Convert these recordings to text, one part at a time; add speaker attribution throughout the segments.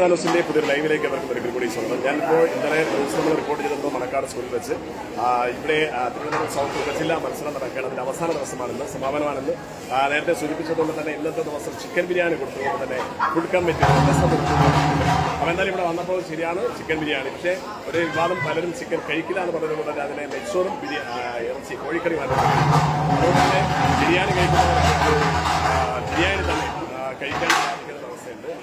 Speaker 1: ന്യൂസിന്റെ പുതിയ ലൈവിലേക്ക് അവർക്ക് ഒരിക്കൽ കൂടി സ്വാഗതം. ഞാനിപ്പോൾ ഇന്നലെ ന്യൂസ് നമ്മൾ റിപ്പോർട്ട് ചെയ്തപ്പോൾ മണക്കാട് സ്കൂളിൽ വെച്ച് ഇവിടെ തിരുവനന്തപുരം സൗത്ത് ഉപജില്ലാ മത്സരം നടക്കുകയാണ്. അതിന്റെ അവസാന ദിവസമാണെന്ന് സമാപനമാണെന്ന് നേരത്തെ സൂചിപ്പിച്ചതുകൊണ്ട് തന്നെ ഇന്നത്തെ ദിവസം ചിക്കൻ ബിരിയാണി കൊടുത്തതുകൊണ്ട് തന്നെ ഫുഡ് കമ്മിറ്റി. അപ്പോൾ എന്തായാലും ഇവിടെ വന്നപ്പോൾ ശരിയാണ് ചിക്കൻ ബിരിയാണി. പക്ഷേ ഒരു വിവാദം പലരും ചിക്കൻ കഴിക്കില്ല എന്ന് പറഞ്ഞതുകൊണ്ട് തന്നെ അതിനെ നെച്ചോറും ബിരിയാ ഇറച്ചി കോഴിക്കറി മാറ്റി അതുകൊണ്ട് തന്നെ ബിരിയാണി കഴിക്കുന്നവർ ബിരിയാണി തന്നെ കഴിക്കാൻ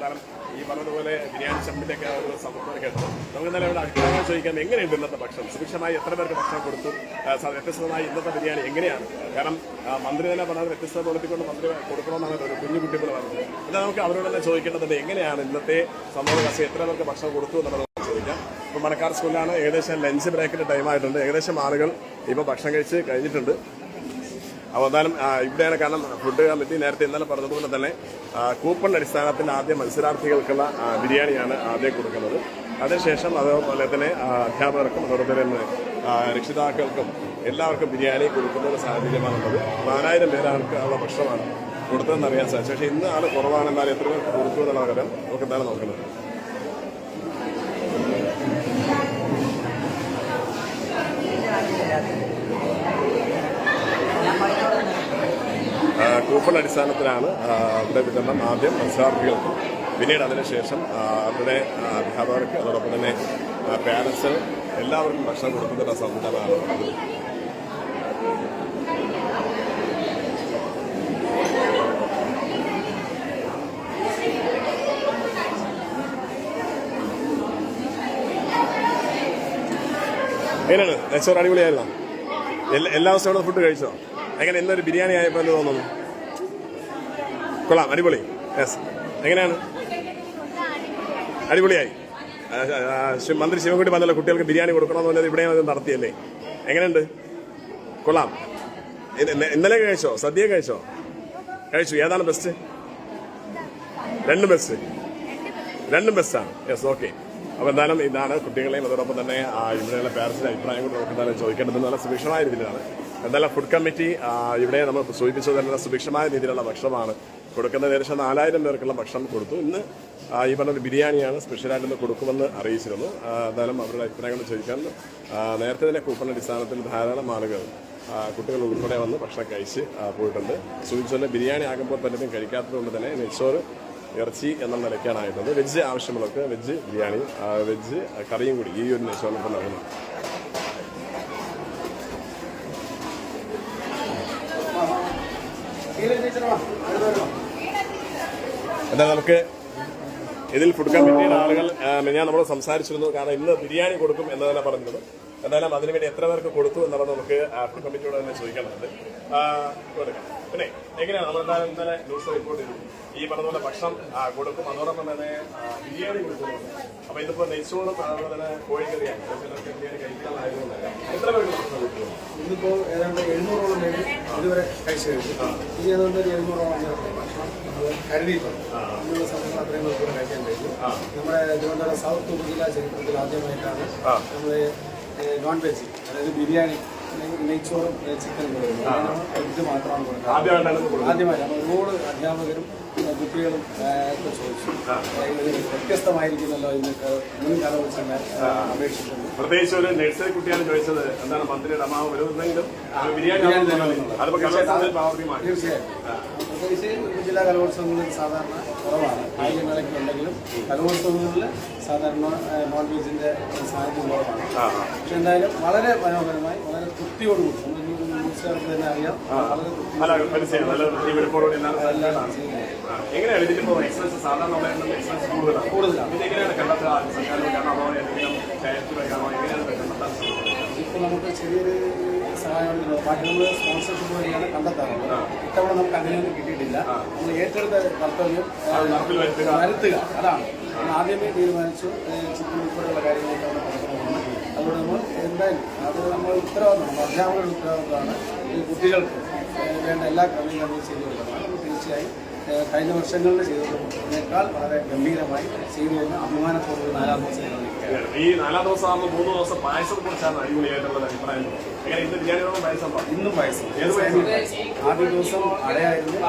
Speaker 1: കാരണം ഈ പറഞ്ഞതുപോലെ ബിരിയാണി ചമ്പിന്റെ ഒക്കെ ഒരു സംഭവം കേട്ടത് നമുക്ക് ഇന്നലെ ഇവിടെ അഭിപ്രായങ്ങൾ ചോദിക്കാം. എങ്ങനെയുണ്ട് ഇന്നത്തെ ഭക്ഷണം? സുഭിക്ഷമായി എത്ര പേർക്ക് ഭക്ഷണം കൊടുത്തു? വ്യത്യസ്തമായി ഇന്നത്തെ ബിരിയാണി എങ്ങനെയാണ്? കാരണം മന്ത്രി തന്നെ പറഞ്ഞത് വ്യത്യസ്തത പുലർത്തിക്കൊണ്ട് മന്ത്രി കൊടുക്കണമെന്നാണ് ഒരു കുഞ്ഞു കുട്ടികൾ പറഞ്ഞത്. എന്നാൽ നമുക്ക് അവരോട് തന്നെ ചോദിക്കേണ്ടതുണ്ട് എങ്ങനെയാണ് ഇന്നത്തെ സംഭവ കസി എത്ര പേർക്ക് ഭക്ഷണം കൊടുത്തു എന്നുള്ളത് ചോദിക്കാം. ഇപ്പോൾ മണക്കാർ സ്കൂളിലാണ് ഏകദേശം ലഞ്ച് ബ്രേക്കിന്റെ ടൈമായിട്ടുണ്ട് ഏകദേശം ആളുകൾ ഇപ്പോൾ ഭക്ഷണം കഴിച്ച് കഴിഞ്ഞിട്ടുണ്ട്. അപ്പോൾ ഇവിടെയാണ് കാരണം ഫുഡ് കമ്മിറ്റി നേരത്തെ ഇന്നലെ പറഞ്ഞതുപോലെ തന്നെ കൂപ്പൺ അടിസ്ഥാനത്തിൽ ആദ്യം മത്സരാർത്ഥികൾക്കുള്ള ബിരിയാണിയാണ് ആദ്യം കൊടുക്കുന്നത്. അതിനുശേഷം അതുപോലെ തന്നെ അധ്യാപകർക്കും അതോടൊപ്പം തന്നെ രക്ഷിതാക്കൾക്കും എല്ലാവർക്കും ബിരിയാണി കൊടുക്കുന്ന ഒരു സാഹചര്യമാണുള്ളത്. നാലായിരം പേരാൾക്ക് ഉള്ള ഭക്ഷണമാണ് കൊടുത്തതെന്ന് അറിയാൻ സാധിച്ചു. പക്ഷേ ഇന്ന് ആൾ കുറവാണ് എന്നാൽ എത്ര പേർ കൊടുത്തു എന്നുള്ള കാര്യം നമുക്ക് എന്താണ് നോക്കുന്നത് കൂപ്പൺ അടിസ്ഥാനത്തിലാണ് ഇവിടെ വിതരണം ആദ്യം മത്സരാർത്ഥികൾക്ക് പിന്നീട് അതിനുശേഷം അവരുടെ അധ്യാപകർക്ക് അതോടൊപ്പം തന്നെ പാരൻസ് എല്ലാവർക്കും ഭക്ഷണം കൊടുക്കുന്ന സംവിധാനമാണ്. എങ്ങനെയാണ്? നെച്ചോറ് അടിപൊളിയായിരുന്നോ? എല്ലാ എല്ലാ ദിവസവും ഫുഡ് കഴിച്ചോ? എങ്ങനെ ഇന്നൊരു ബിരിയാണി ആയപ്പോൾ തോന്നുന്നു? കൊള്ളാം അടിപൊളി. യെസ് എങ്ങനെയാണ്? അടിപൊളിയായി. മന്ത്രി ശിവൻകുട്ടി പറഞ്ഞല്ലോ കുട്ടികൾക്ക് ബിരിയാണി കൊടുക്കണമെന്ന് പറഞ്ഞത് അത് നടത്തിയല്ലേ? എങ്ങനെയുണ്ട്? കൊള്ളാം. ഇന്ന- ഇന്ന- ഇന്നലെ കഴിച്ചോ? സദ്യ കഴിച്ചോ? കഴിച്ചു. ഏതാണ് ബെസ്റ്റ് രണ്ടും ബെസ്റ്റ് രണ്ടും ബെസ്റ്റാണ് യെസ് ഓക്കെ അപ്പോൾ എന്തായാലും ഇതാണ് കുട്ടികളെയും അതോടൊപ്പം തന്നെ ഇവിടെയുള്ള പാരൻസിന്റെ അഭിപ്രായം കൂടെ നമുക്ക് എന്തായാലും ചോദിക്കേണ്ടത് നല്ല സുഭിക്ഷമായ രീതിയിലാണ്. എന്തായാലും ഫുഡ് കമ്മിറ്റി ഇവിടെ നമ്മൾ സൂചിപ്പിച്ചത് തന്നെ സുഭിക്ഷമായ രീതിയിലുള്ള ഭക്ഷണമാണ്. കൊടുക്കുന്നത് ഏകദേശം നാലായിരം പേർക്കുള്ള ഭക്ഷണം കൊടുത്തു. ഇന്ന് ഈ പറഞ്ഞ ബിരിയാണിയാണ് സ്പെഷ്യലായിട്ട് ഇന്ന് കൊടുക്കുമെന്ന് അറിയിച്ചിരുന്നു. എന്തായാലും അവരുടെ അഭിപ്രായങ്ങൾ ചോദിക്കാൻ നേരത്തെ തന്നെ കൂപ്പൺ അടിസ്ഥാനത്തിൽ ധാരാളം ആളുകൾ കുട്ടികൾ ഉൾപ്പെടെ വന്ന് ഭക്ഷണം കഴിച്ച് പോയിട്ടുണ്ട്. സൂചിച്ചുകൊണ്ട് ബിരിയാണി ആകുമ്പോൾ പലരും കഴിക്കാത്തതുകൊണ്ട് തന്നെ നെയ്ച്ചോറ് ഇറച്ചി എന്ന നിലയ്ക്കാണ് ആയിട്ടുള്ളത്. വെജ് ആവശ്യമുള്ളവർക്ക് വെജ് ബിരിയാണി വെജ് കറിയും കൂടി ഈ ഒരു നെയ്ച്ചോറിനൊപ്പം നൽകുന്നു എന്നാൽ നമുക്ക് ഇതിൽ ഫുഡ് കമ്മിറ്റിയുടെ ആളുകൾ ഞാൻ നമ്മൾ സംസാരിച്ചിരുന്നു. കാരണം ഇന്ന് ബിരിയാണി കൊടുക്കും എന്ന് തന്നെ പറഞ്ഞിരുന്നു. എന്തായാലും അതിനുവേണ്ടി എത്ര പേർക്ക് കൊടുത്തു എന്നുള്ളത് നമുക്ക് ആ, ഫുഡ് കമ്മിറ്റിയോട് തന്നെ ചോദിക്കാനുണ്ട്. പിന്നെ എങ്ങനെയാണ് നമ്മൾ എന്തായാലും ഇന്നലെ ന്യൂസ് റിപ്പോർട്ട് ചെയ്തു. ഈ പറഞ്ഞ പോലെ ഭക്ഷണം കൊടുക്കും. അതോടൊപ്പം തന്നെ ബിരിയാണി കൊടുക്കുന്നുണ്ട്. അപ്പൊ ഇതിപ്പോ നെയ്ച്ചോറും അതുപോലെ തന്നെ കോഴിക്കറിയാണ് ബിരിയാണി കഴിക്കാനായിരുന്നു എത്ര പേർക്ക് കൊടുക്കുന്നു
Speaker 2: ഇന്നിപ്പോ ഏതാണ്ട് എഴുന്നൂറോളം പേര് ഇതുവരെ കഴിച്ചു കഴിഞ്ഞു ഇനി അതുകൊണ്ട് എഴുന്നൂറോളം ഭക്ഷണം കരുതിയിട്ടുണ്ട്. ഇന്നുള്ള സംഭവങ്ങൾ അത്രയും കൂടെ കഴിക്കാൻ കഴിഞ്ഞു നമ്മുടെ തിരുവനന്തപുരം സൗത്ത് ഉപജില്ലാ ചരിത്രത്തിൽ ആദ്യമായിട്ടാണ് നമ്മൾ നോൺ വെജ് അതായത് ബിരിയാണി നെയ്- നെയ്ച്ചോറും ചിക്കൻ ഇത് മാത്രമാണ് കൊടുക്കുന്നത് അപ്പോൾ ഒരുപാട് അധ്യാപകരും കുട്ടികളും ഒക്കെ ചോദിച്ചു വ്യത്യസ്തമായിരിക്കുന്നല്ലോ ഇന്ന് മുൻകാല മുൻ കലോത്സവങ്ങൾ അപേക്ഷിച്ചിട്ടുണ്ട്
Speaker 1: പ്രത്യേകിച്ച് ഒരു നഴ്സറി കുട്ടിയാണ് ചോദിച്ചത് എന്താണ് മന്ത്രിയുടെ അമ്മാവ് വരുന്നെങ്കിലും ബിരിയാണി
Speaker 2: തീർച്ചയായും പ്രത്യേകിച്ച് ജില്ലാ കലോത്സവങ്ങളിൽ സാധാരണ കുറവാണ്. കായികമേളയ്ക്ക് ഉണ്ടെങ്കിലും കലോത്സവങ്ങളിൽ സാധാരണ നോൺ വെജിന്റെ സാന്നിധ്യം കുറവാണ്. പക്ഷെ എന്തായാലും വളരെ മനോഹരമായി വളരെ തൃപ്തിയോടുകൂടി ന്യൂസുകാർക്ക് തന്നെ അറിയാം. വളരെ
Speaker 1: എല്ലാം
Speaker 2: ചെയ്യുന്നത്.
Speaker 1: എങ്ങനെയാണ് ഇതിലിപ്പോ എക്സ്പെൻസ് സാധാരണ എക്സ്പെൻസ് കൂടുതലാണ്
Speaker 2: കൂടുതലാണ്.
Speaker 1: ഇത് എങ്ങനെയാണ് കണ്ടെത്തുക സർക്കാർ വഴിയാണോ അതോ എന്തെങ്കിലും ചാരിറ്റി വഴിയാണോ എങ്ങനെയാണ് ഇത് കണ്ടെത്താൻ
Speaker 2: നമുക്ക് ചെറിയൊരു സഹായം ബാക്കി നമ്മൾ സ്പോൺസർഷിപ്പ് വഴിയാണ് കണ്ടെത്താറുള്ളത്. ഇത്തവണ നമുക്ക് അങ്ങനെയൊന്നും കിട്ടിയിട്ടില്ല. നമ്മൾ ഏറ്റെടുത്ത കർത്തവ്യം
Speaker 1: വരുത്തുക.
Speaker 2: അതാണ്. നമ്മൾ ആദ്യമേ തീരുമാനിച്ചു ഏഹ്, ഉൾപ്പെടെയുള്ള കാര്യങ്ങളൊക്കെ അവിടെ കൊടുക്കണമെന്ന് അതുകൊണ്ട് നമ്മൾ എന്തായാലും അത് നമ്മൾ ഉത്തരവാദിത്തമാണ് നമ്മൾ അധ്യാപകരുടെ ഉത്തരവാദിത്തമാണ്. ഈ കുട്ടികൾക്ക് വേണ്ട എല്ലാ ക്രമീകരണവും ചെയ്തു കൊടുക്കണം. നമ്മൾ തീർച്ചയായും കഴിഞ്ഞ വർഷങ്ങളിൽ ചെയ്തതിനേക്കാൾ വളരെ ഗംഭീരമായി ചെയ്തു എന്ന് അഭിമാനത്തോടെ നാലാം ദിവസം.
Speaker 1: ഈ നാലാം ദിവസം ആകുമ്പോൾ മൂന്ന് ദിവസം പായസം കുറിച്ചാണ് അടിപൊളിയായിട്ടുള്ള അഭിപ്രായം. എങ്ങനെ ഇന്ന് ബിരിയാണിയോടും പായസം
Speaker 2: ഇന്നും പായസം.
Speaker 1: ഏത് പായസം?
Speaker 2: ആദ്യ ദിവസം അടയായിരുന്നു.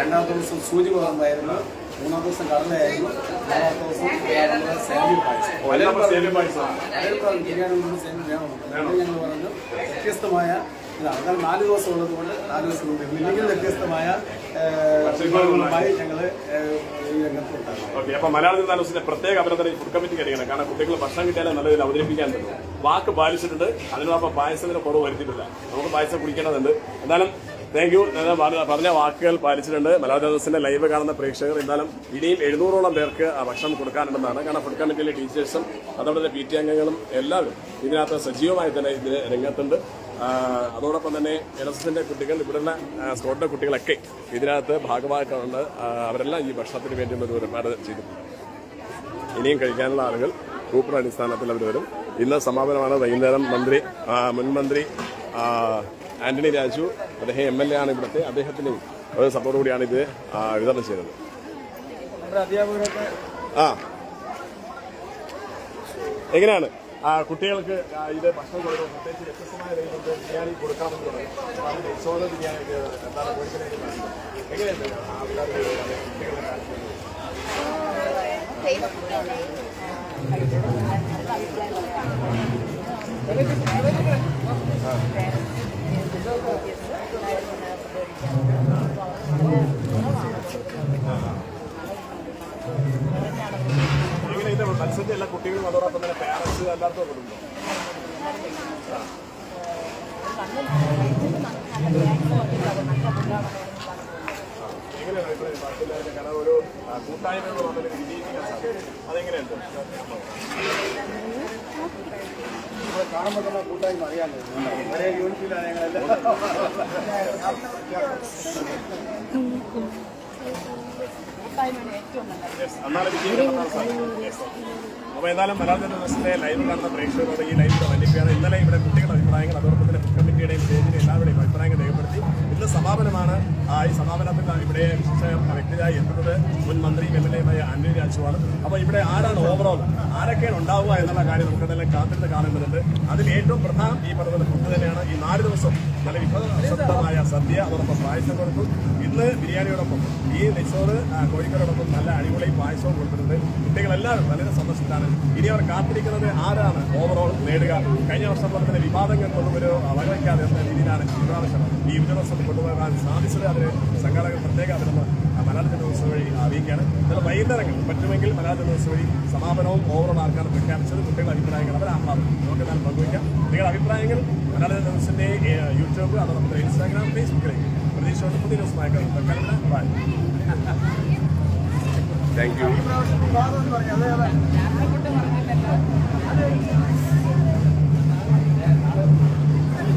Speaker 2: രണ്ടാമത്തെ ദിവസം സൂചി പകർന്നായിരുന്നു മൂന്നാം ദിവസം കടലയായിരുന്നു നാലാമത്തെ ദിവസം സേമിയ പായസം. പലരും പറഞ്ഞു ബിരിയാണി അപ്പോൾ ഞങ്ങൾ പറഞ്ഞു. വ്യത്യസ്തമായ ഇതാണ് എന്നാൽ നാല് ദിവസം ഉള്ളത് കൊണ്ട് നാല് ദിവസം കൊണ്ട് ഇല്ലെങ്കിൽ വ്യത്യസ്തമായ ഏഹ്, വിഭവങ്ങളുമായി ഞങ്ങൾ ഈ രംഗത്തുണ്ടാകും
Speaker 1: ഓക്കെ അപ്പൊ മലയാളം ദിവസത്തിന്റെ പ്രത്യേക അഭിനന്ദനം ഫുഡ് കമ്മിറ്റി കഴിയണം കാരണം കുട്ടികൾ ഭക്ഷണം കിട്ടിയാലേ നല്ല രീതിയിൽ അവതരിപ്പിക്കാൻ പറ്റും. വാക്ക് പാലിച്ചിട്ടുണ്ട്. അതിനോടൊപ്പം പായസത്തിന് കുറവ് വരുത്തിയിട്ടില്ല. നമുക്ക് പായസം കുടിക്കേണ്ടതുണ്ട്. എന്നാലും താങ്ക് യു പറഞ്ഞ വാക്കുകൾ പാലിച്ചിട്ടുണ്ട്. മലയാള ദിവസത്തിന്റെ ലൈവ് കാണുന്ന പ്രേക്ഷകർ എന്നാലും ഇനിയും എഴുന്നൂറോളം പേർക്ക് ഭക്ഷണം കൊടുക്കാനുണ്ടെന്നാണ്. കാരണം ഫുഡ് കമ്മിറ്റിയിലെ ടീച്ചേഴ്സും അതോടെ പി ടി അംഗങ്ങളും എല്ലാവരും ഇതിനകത്ത് സജീവമായി തന്നെ ഇതിന് രംഗത്തുണ്ട്. അതോടൊപ്പം തന്നെ എൻ എസ് എസിന്റെ കുട്ടികൾ ഇവിടുന്ന സ്കോട്ടിന്റെ കുട്ടികളൊക്കെ ഇതിനകത്ത് ഭാഗമാക്കാറുണ്ട് അവരെല്ലാം ഈ ഭക്ഷണത്തിന് വേണ്ടി ഒരു ഒരുപാട് ചെയ്തു. ഇനിയും കഴിക്കാനുള്ള ആളുകൾ കൂപ്പർ അടിസ്ഥാനത്തിൽ അവർ വരും. ഇന്ന് സമാപനമാണ്. വൈകുന്നേരം മന്ത്രി മുൻമന്ത്രി മുൻ മന്ത്രി ആ, ആന്റണി രാജു അദ്ദേഹം എം എൽ എ ആണ് ഇവിടുത്തെ. അദ്ദേഹത്തിന് ഒരു സപ്പോർട്ട് കൂടിയാണ് ഇത് വിതരണം ചെയ്തത്. ആ. എങ്ങനെയാണ്? കുട്ടികൾക്ക് ആ, ഇത് ഭക്ഷണം കൊടുക്കുമ്പോൾ പ്രത്യേകിച്ച് വ്യത്യസ്തമായ രീതിയിലുണ്ട് ബിരിയാണി കൊടുക്കാമെന്ന് പറഞ്ഞു. അപ്പോൾ യശോദ ബിരിയാണി എന്താണ് കോഴിക്കലേക്ക് എങ്ങനെയുണ്ട്? ആ പിള്ളേർക്ക് കുട്ടികളെ കാണിക്കുന്നത്? മത്സരത്തിൽ എല്ലാ കുട്ടികളും അതോടൊപ്പം തന്നെ പാരൻസ് എല്ലാവർക്കും കൊടുക്കുന്നുണ്ടോ എങ്ങനെയാണ് ഇപ്പോൾ ബാക്കിയുള്ളവരുടെ കാരണം ഒരു കൂട്ടായ്മ എന്ന് പറഞ്ഞൊരു വിജയിക്കാൻ സാധിക്കും. അതെങ്ങനെയുണ്ട്?
Speaker 2: തന്നെ കൂട്ടായ്മ അറിയാമല്ലോ ഒരേ യൂണിറ്റിലാണ്
Speaker 1: അപ്പോൾ എന്തായാലും മലയാള ദിവസത്തെ ലൈവ് കാണുന്ന പ്രേക്ഷകരോട് ഈ ലൈവ് വലിപ്പിയാണ് ഇന്നലെ ഇവിടെ കുട്ടികളുടെ അഭിപ്രായങ്ങൾ അതോടൊപ്പം തന്നെ കമ്മിറ്റിയുടെയും സ്റ്റേജിന്റെ എല്ലാവരുടെയും അഭിപ്രായങ്ങൾ രേഖപ്പെടുത്തി. ഇന്ന് സമാപനമാണ്. ആ ഈ സമാപനത്തിൽ ഇവിടെ വിശിഷ്ട വ്യക്തിയായി എത്തുന്നത് മുൻ മന്ത്രിയും എം എൽ എയുമായ ആന്റണി രാജുവാണ് അപ്പോൾ ഇവിടെ ആരാണ് ഓവറോൾ ആരൊക്കെയാണ് ഉണ്ടാവുക എന്നുള്ള കാര്യം നമുക്ക് തന്നെ കാത്തിരുന്ന് കാണേണ്ടതുണ്ട് അതിൽ ഏറ്റവും പ്രധാനം ഈ പറഞ്ഞ ഫുഡ് തന്നെയാണ്. ഈ നാല് ദിവസം നല്ല വിശദമായ സദ്യ അതോടൊപ്പം പായസം കൊടുക്കും ഇന്ന് ബിരിയാണിയോടൊപ്പം. ഈ നെച്ചോറ് കോഴിക്കോടൊപ്പം നല്ല അടിപൊളി പായസവും കൊടുത്തിട്ടുണ്ട്. കുട്ടികളെല്ലാവരും വളരെ സന്തോഷത്തിലാണ്. ഇനി അവർ കാത്തിരിക്കുന്നത് ആരാണ് ഓവറോൾ നേടുക? കഴിഞ്ഞ വർഷം പോലെ തന്നെ വിവാദങ്ങൾക്കൊന്നും ഒരു വകവയ്ക്കാതെ എന്ന രീതിയിലാണ് ഇപ്രാവശ്യം ഈ യുവജനോത്സവം കൊണ്ടുപോകാൻ സാധിച്ചത്. അതിന് സംഘാടകർ പ്രത്യേക അഭിനന്ദനം. ആ, മലയാള ദിവസം വഴി അറിയിക്കുകയാണ് എന്നാൽ വൈകുന്നേരങ്ങൾ പറ്റുമെങ്കിൽ മലയാള ദിവസം വഴി സമാപനവും ഓവറോൾ ആർക്കാണ് പ്രഖ്യാപിച്ചത് കുട്ടികളുടെ അഭിപ്രായങ്ങൾ അവർ ആഹ്ലാദം. നമുക്ക് എന്നാൽ പങ്കുവയ്ക്കാം. നിങ്ങളുടെ അഭിപ്രായങ്ങൾ മലയാള ദിവസത്തിന്റെ യൂട്യൂബ് അതോടൊപ്പം നമ്മുടെ ഇൻസ്റ്റാഗ്രാം ഫേസ്ബുക്കിലേക്ക് പ്രതീക്ഷയോട് പുതിയ ദിവസമായി താങ്ക് യു
Speaker 2: അതെ അതെ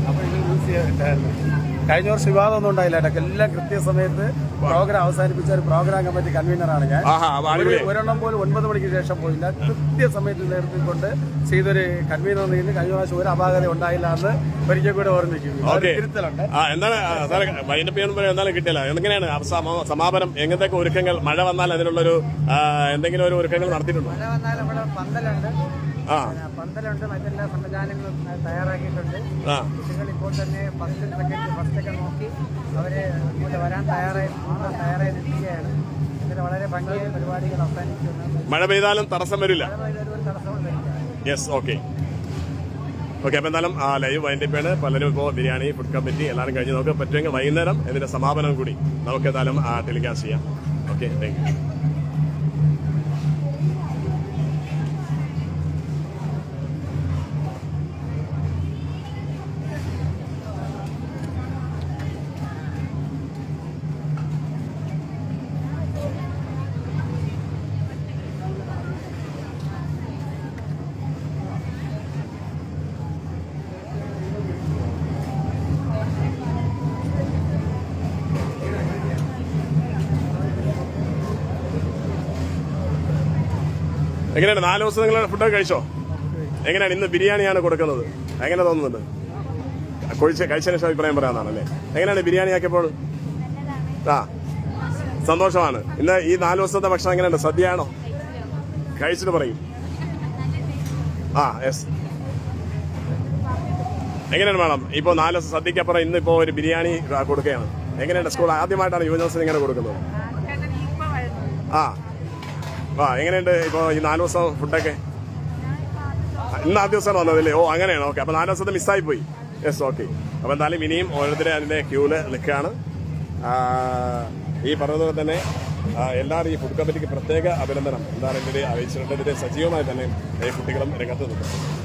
Speaker 2: അപ്പോൾ ഇത് യൂസ് ചെയ്തിട്ടായിരുന്നു കഴിഞ്ഞ വർഷം വിവാദമൊന്നും ഉണ്ടായില്ല കേട്ടോ. എല്ലാം കൃത്യസമയത്ത് പ്രോഗ്രാം അവസാനിപ്പിച്ച ഒരു പ്രോഗ്രാം കമ്മിറ്റി കൺവീനറാണ് ഞാൻ. ഒരെണ്ണം പോലും ഒൻപത് മണിക്ക് ശേഷം പോയില്ല. കൃത്യസമയത്ത് നിർത്തിക്കൊണ്ട് ചെയ്തൊരു കൺവീനർ നിന്ന് കഴിഞ്ഞ പ്രാവശ്യം ഒരു അപാകത ഉണ്ടായില്ല എന്ന് ഒരിക്കൽ കൂടെ ഓർമ്മിക്കുന്നു തിരുത്തലുണ്ട്.
Speaker 1: എന്തായാലും കിട്ടില്ല എങ്ങനെയാണ് സമാപനം? എങ്ങനത്തെ ഒരുക്കങ്ങൾ? മഴ വന്നാൽ അതിനുള്ളൊരു ഒരു എന്തെങ്കിലും ഒരു ഒരുക്കങ്ങൾ നടത്തിയിട്ടുണ്ടോ?
Speaker 3: മഴ വന്നാലും ഇവിടെ പന്തലുണ്ട്. പന്തലുണ്ട് മറ്റെല്ലാ സംവിധാനങ്ങളും തയ്യാറാക്കിയിട്ടുണ്ട്. കുട്ടികൾ ഇപ്പോൾ തന്നെ ഫസ്റ്റ് സെക്കൻഡ് നോക്കി അവർ വരാൻ തയ്യാറായി പോകാൻ തയ്യാറായി നിൽക്കുകയാണ് ഇതിൽ വളരെ ഭംഗിയായ പരിപാടികൾ അവസാനിക്കുന്നു.
Speaker 1: മഴ പെയ്താലും തടസ്സം വരില്ല. യെസ് ഓക്കെ ഓക്കെ അപ്പം എന്തായാലും ആ ലൈവ് വൈൻഡപ്പാണ് പലരും ഇപ്പോൾ ബിരിയാണി ഫുഡ് കമ്മിറ്റി എല്ലാവരും കഴിഞ്ഞ് നമുക്ക് പറ്റുമെങ്കിൽ വൈകുന്നേരം ഇതിന്റെ സമാപനം കൂടി നമുക്ക് എന്തായാലും ടെലികാസ്റ്റ് ചെയ്യാം. ഓക്കെ താങ്ക് എങ്ങനെയാണ് നാല് ദിവസം നിങ്ങൾ ഫുഡൊക്കെ കഴിച്ചോ? എങ്ങനെയാണ് ഇന്ന് ബിരിയാണിയാണ് കൊടുക്കുന്നത്? എങ്ങനെ തോന്നുന്നുണ്ട്? കൊഴിച്ച് കഴിച്ചതിന് ശേഷം അഭിപ്രായം പറയാനാണല്ലേ എങ്ങനെയാണ് ബിരിയാണി ആക്കിയപ്പോൾ? ആ സന്തോഷമാണ്. ഇന്ന് ഈ നാല് ദിവസത്തെ ഭക്ഷണം എങ്ങനെയുണ്ട്? സദ്യയാണോ? കഴിച്ചിട്ട് പറയും. ആ യെസ് എങ്ങനെയാണ് മാഡം? ഇപ്പോൾ നാല് ദിവസം സദ്യക്കപ്പുറം ഇന്ന് ഇപ്പോൾ ഒരു ബിരിയാണി കൊടുക്കുകയാണ്. എങ്ങനെയാണ് സ്കൂൾ? ആദ്യമായിട്ടാണ് യുവജനോത്സവം ഇങ്ങനെ കൊടുക്കുന്നത്. ആ. ആ എങ്ങനെയുണ്ട് ഇപ്പോൾ ഈ നാല് ദിവസം ഫുഡൊക്കെ? ഇന്ന് ആദ്യ ദിവസമാണ് വന്നതല്ലേ? ഓ അങ്ങനെയാണ്. ഓക്കെ അപ്പോൾ നാല് ദിവസത്തെ മിസ്സായി പോയി. യെസ് ഓക്കെ അപ്പോൾ എന്തായാലും ഇനിയും ഓരോരുത്തരും അതിന്റെ ക്യൂൽ നിൽക്കുകയാണ്. ഈ പറഞ്ഞതുപോലെ തന്നെ എല്ലാവരും ഈ ഫുഡ് കമ്മിറ്റിക്ക് പ്രത്യേക അഭിനന്ദനം. എന്താണ് ഇതിൽ അറിയിച്ചിട്ടുണ്ട്. ഇതിന്റെ സജീവമായി തന്നെ ഈ കുട്ടികളും രംഗത്ത് നിൽക്കും